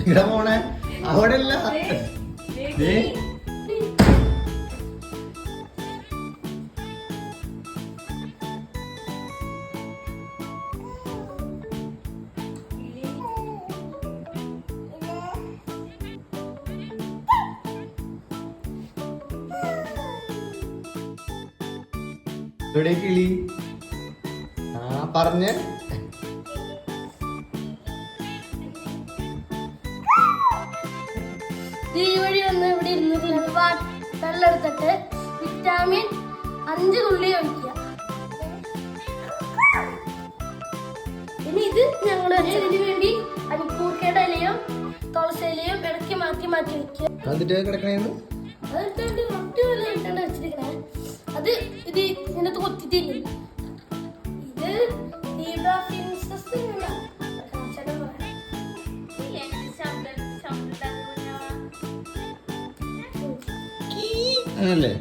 ഇവിടെ പോണേ അവിടെ അല്ല ഇവിടെ കിളി? ആ പറഞ്ഞേ. ഈ വഴി വന്ന് ഇവിടെ ഇരുന്ന് തിന്നുവാൻ വെള്ളം എടുത്തിട്ട് വിറ്റാമിൻ അഞ്ച് തുള്ളി ഒഴിക്കുക. ഇനി ഇത് ഞങ്ങൾ ഇതിനു വേണ്ടി അരിക്കൂർക്കയുടെ ഇലയും തുളസി ഇലയും ഇടയ്ക്ക് മാറ്റി മാറ്റി വെക്കുക. വെച്ചിരിക്കണേ? അത് ഇത് ഇതിനകത്ത് കൊത്തിട്ടില്ല ഇത് ആണല്ലേ